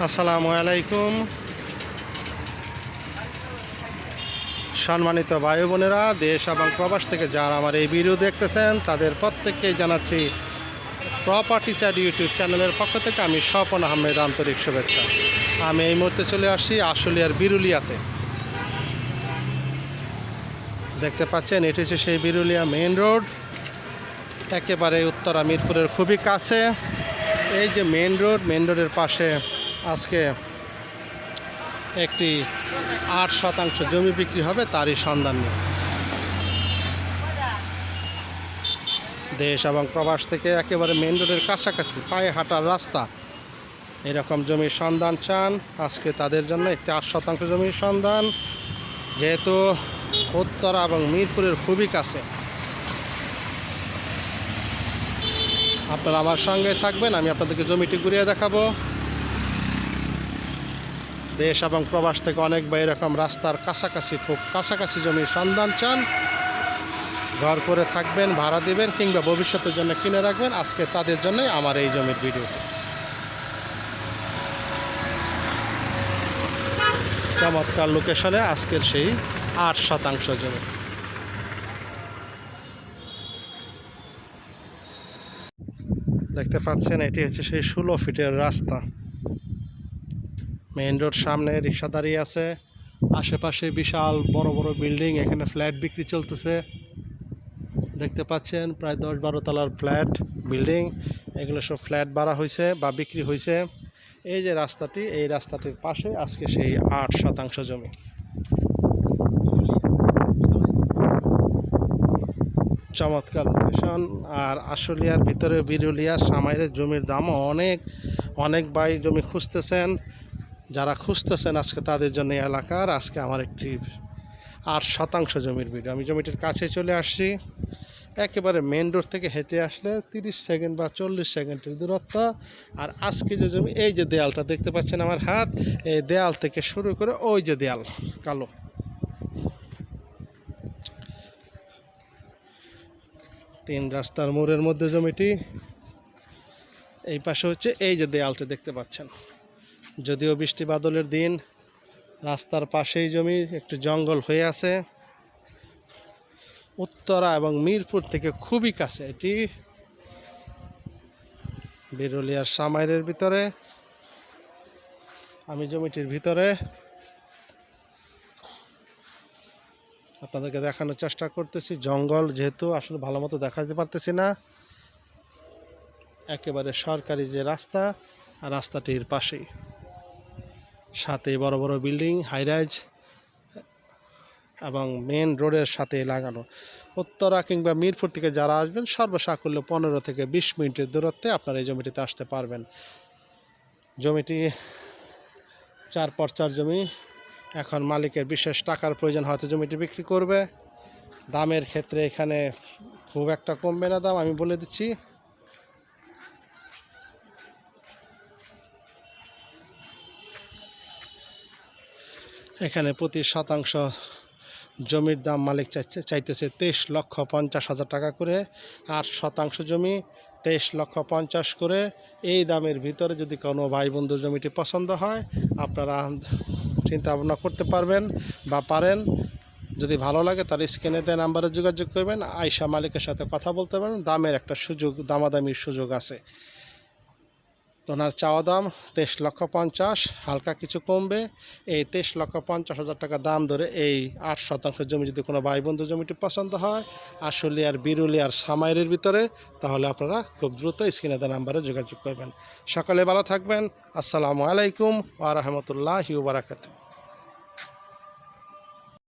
আসসালামু আলাইকুম। সম্মানিত ভাই বোনেরা, দেশ এবং প্রবাস থেকে যারা আমার এই ভিডিও দেখতেছেন, তাদের প্রত্যেককেই জানাচ্ছি প্রপার্টি স্যাড ইউটিউব চ্যানেলের পক্ষ থেকে আমি স্বপন আহমেদ আন্তরিক শুভেচ্ছা। আমি এই মুহূর্তে চলে আসি আশুলিয়ার বিরুলিয়াতে। দেখতে পাচ্ছেন, এটি হচ্ছে সেই বিরুলিয়া মেন রোড। একেবারে উত্তরা মিরপুরের খুবই কাছে। এই যে মেন রোড মেন রোডের পাশে আজকে একটি আট শতাংশ জমি বিক্রি হবে, তারই সন্ধান নিয়ে দেশ এবং প্রবাস থেকে একেবারে মেন রোডের কাছাকাছি পায়ে হাঁটার রাস্তা। এরকম জমির সন্ধান চান, আজকে তাদের জন্য একটি আট শতাংশ জমির সন্ধান। যেহেতু উত্তরা এবং মিরপুরের খুবই কাছে। আপনারা আমার সঙ্গে থাকবেন, আমি আপনাদেরকে জমিটি ঘুরিয়ে দেখাবো। দেশ এবং প্রবাস থেকে অনেক বা এরকম রাস্তার কাছাকাছি, খুব কাছাকাছি জমির সন্ধান চান। ঘর করে থাকবেন, ভাড়া দিবেন কিংবা ভবিষ্যতের জন্য কিনে রাখবেন। আজকে তাদের জন্যই আমার এই জমির ভিডিও চমৎকার লোকেশনে আজকের সেই আট শতাংশ জমি। দেখতে পাচ্ছেন, এটি হচ্ছে সেই ষোলো ফিটের রাস্তা। মেইন রোড সামনে রিক্সা দাঁড়িয়ে আছে। আশেপাশে বিশাল বড় বড় বিল্ডিং, এখানে ফ্ল্যাট বিক্রি চলতেছে। দেখতে পাচ্ছেন, প্রায় দশ বারো তলার ফ্ল্যাট, বিল্ডিং। এগুলো সব ফ্ল্যাট বাড়া হয়েছে বা বিক্রি হয়েছে এই যে রাস্তাটি, এই রাস্তাটির পাশে আজকে সেই আট শতাংশ জমি। চমৎকার লোকেশন আর আশুলিয়ার ভিতরে বিরুলিয়া সামাইরের জমির দামও অনেক। অনেক বাই জমি খুঁজতেছেন। যারা খুঁজতেছেন আজকে তাদের জন্য এলাকার, আজকে আমার একটি আট শতাংশ জমির ভিডিও আমি জমিটির কাছে চলে আসছি। একেবারে মেন রোড থেকে হেঁটে আসলে তিরিশ সেকেন্ড বা চল্লিশ সেকেন্ডের দূরত্ব। আর আজকে যে জমি, এই যে দেয়ালটা দেখতে পাচ্ছেন আমার হাত, এই দেয়াল থেকে শুরু করে ওই যে দেয়াল, কালো। তিন রাস্তার মোড়ের মধ্যে জমিটি। এই পাশে হচ্ছে এই যে দেয়ালটা দেখতে পাচ্ছেন। যদিও বৃষ্টি বাদলের দিন, রাস্তার পাশেই জমি, একটু জঙ্গল হয়ে আছে। উত্তরা এবং মিরপুর থেকে খুবই কাছে এটি। বিরুলিয়ার সামাইরের ভিতরে। আমি জমিটির ভিতরে। আপনাদেরকে দেখানোর চেষ্টা করতেছি। জঙ্গল যেহেতু আসলে ভালো মতো দেখা দেখাতে পারতেছি না। একেবারে সরকারি যে রাস্তা রাস্তাটির পাশেই। সাথে বড় বড় বিল্ডিং হাইরাইজ এবং মেন রোডের সাথে লাগানো। উত্তরা কিংবা মিরপুর থেকে যারা আসবেন, সর্বসাকুল্য পনেরো থেকে বিশ মিনিটের দূরত্বে আপনারা এই জমিটিতে আসতে পারবেন। জমিটি চার পর চার জমি। এখন মালিকের বিশেষ টাকার প্রয়োজন হয়তো জমিটি বিক্রি করবে। দামের ক্ষেত্রে এখানে খুব একটা কমবে না দাম, আমি বলে দিচ্ছি। এখানে প্রতি শতাংশ জমির দাম মালিক চাইতেছে তেইশ লক্ষ পঞ্চাশ হাজার টাকা করে। আর শতাংশ জমি তেইশ লক্ষ পঞ্চাশ করে। এই দামের ভিতরে যদি কোনো ভাই বন্ধুর জমিটি পছন্দ হয়, আপনারা চিন্তা ভাবনা করতে পারবেন বা পারেন। যদি ভালো লাগে তাহলে স্ক্রিনে দেয় নাম্বারে যোগাযোগ করবেন। আয়সা মালিকের সাথে কথা বলতে পারেন দামের একটা সুযোগ, দামাদামির সুযোগ আছে। তো ওনার চাওয়া দাম তেইশ লক্ষ পঞ্চাশ, হালকা কিছু কমবে। এই তেইশ লক্ষ পঞ্চাশ হাজার টাকা দাম ধরে এই আট শতাংশ জমি যদি কোনো ভাই বন্ধু জমিটি পছন্দ হয়, আশুলিয়ার, বিরুলিয়ার, সামাইরের ভিতরে, তাহলে আপনারা খুব দ্রুত স্ক্রিনে নাম্বারে যোগাযোগ করবেন। সকালে ভালো থাকবেন। আসসালামু আলাইকুম ওয়া বারাকাতুহু।